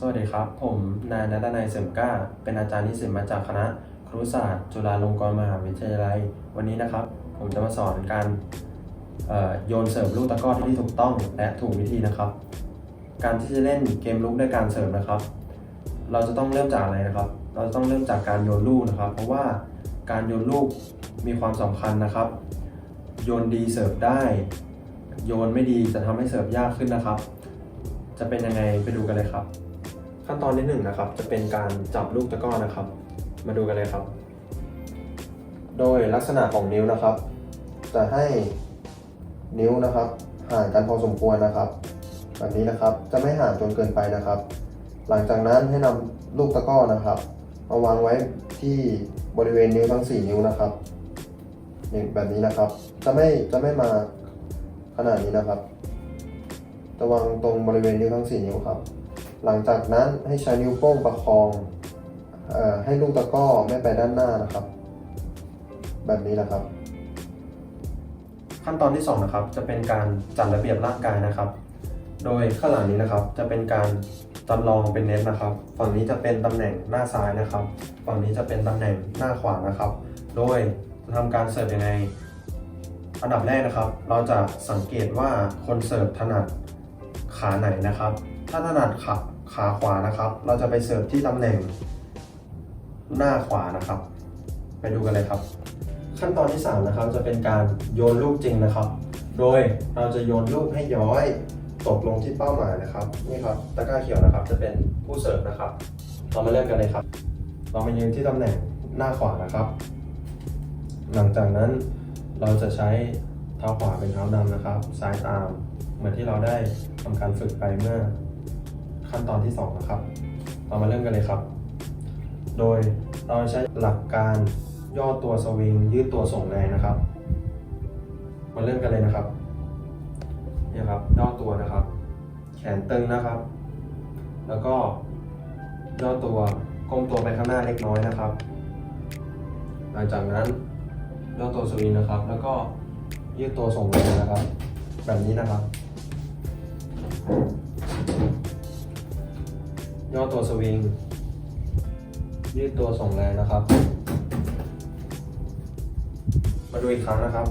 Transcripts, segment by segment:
สวัสดีครับ ผมนายนัทนายเสริมกล้า เป็นอาจารย์นิสิตมาจากคณะครุศาสตร์ จุฬาลงกรณ์มหาวิทยาลัย วันนี้นะครับ ผมจะมาสอนการโยนเสิร์ฟลูกตะก้อที่ถูกต้องและถูกวิธีนะครับ การที่จะเล่นเกมลุกด้วยการเสิร์ฟนะครับ เราจะต้องเริ่มจากอะไรนะครับ เราจะต้องเริ่มจากการโยนลูกนะครับ เพราะว่าการโยนลูกมีความสำคัญนะครับ โยนดีเสิร์ฟได้ โยนไม่ดีจะทำให้เสิร์ฟยากขึ้นนะครับ จะเป็นยังไงไปดูกันเลยครับ ขั้นตอนที่หนึ่งนะครับ จะเป็นการจับลูกตะกร้อนะครับ มาดูกันเลยครับ โดยลักษณะของนิ้วนะครับ จะให้นิ้วนะครับ ห่างกันพอสมควรนะครับ แบบนี้นะครับจะไม่ห่างจนเกินไปนะครับ หลังจากนั้นให้นำลูกตะกร้อนะครับมาวางไว้ที่บริเวณนิ้วทั้ง 4 นิ้วนะครับนี่แบบนี้นะครับ จะไม่จะไม่มาขนาดนี้นะครับ จะวางตรงบริเวณนิ้วทั้ง 4 นิ้วครับ หลังจากนั้นให้ใช้นิ้วโป้งประคองอให้ลูกตะก้อไม่ไปด้านหน้านะครับ แบบนี้นะครับ ขั้นตอนที่2นะครับจะเป็นการจัดระเบียบร่างกายนะครับ โดยข้างหลังนี้นะครับ จะเป็นการจำลองเป็นเน็ตนะครับ ฝั่งนี้จะเป็นตำแหน่งหน้าซ้ายนะครับ ฝั่งนี้จะเป็นตำแหน่งหน้าขวานะครับ โดยจะทำการเสิร์ฟยังไงอันดับแรกนะครับ เราจะสังเกตว่าคนเสิร์ฟถนัดขาไหนนะครับ ถ้าถนัดขาขาขวานะครับ เราจะไปเสิร์ฟที่ตำแหน่งหน้าขวานะครับ ไปดูกันเลยครับ ขั้นตอนที่ 3 นะครับ จะเป็นการโยนลูกจริงนะครับ โดยเราจะโยนลูกให้ย้อยตกลงที่เป้าหมายนะครับนี่ครับตะกร้าเขียวนะครับ จะเป็นผู้เสิร์ฟนะครับ เรามาเริ่มกันเลยครับ เรามายืนที่ตำแหน่งหน้าขวานะครับ หลังจากนั้นเราจะใช้เท้าขวาเป็นเท้าดำนะครับ ซ้ายตาม เหมือนที่เราได้ทำการฝึกไปเมื่อ ขั้นตอนที่ 2 นะครับ เรามาเริ่มกันเลยครับ โดยเราใช้หลักการย่อตัวสวิงยืดตัวส่งแรงนะครับ มาเริ่มกันเลยนะครับนี่ครับย่อตัวนะครับ แขนตึงนะครับ แล้วก็ย่อตัวก้มตัวไปข้างหน้าเล็กน้อยนะครับ หลังจากนั้นย่อตัวสวิงนะครับ แล้วก็ยืดตัวส่งแรงนะครับ แบบนี้นะครับ ย่อตัวสวิง ยืดตัวส่งแรงนะครับ มาดูอีกครั้งนะครับ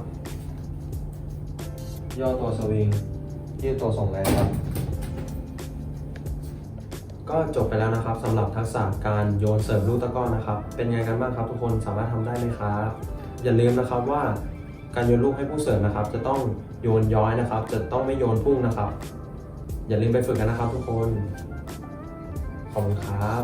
ย่อตัวสวิง ยืดตัวส่งแรงครับ ก็จบไปแล้วนะครับสำหรับทักษะการโยนเสิร์ฟลูกตะกร้อนะครับ เป็นไงกันบ้างครับทุกคนสามารถทำได้ไหมครับอย่าลืมนะครับว่าการโยนลูกให้ผู้เสิร์ฟนะครับ จะต้องโยนย้อยนะครับ จะต้องไม่โยนพุ่งนะครับ อย่าลืมไปฝึกกันนะครับทุกคน ขอบคุณครับ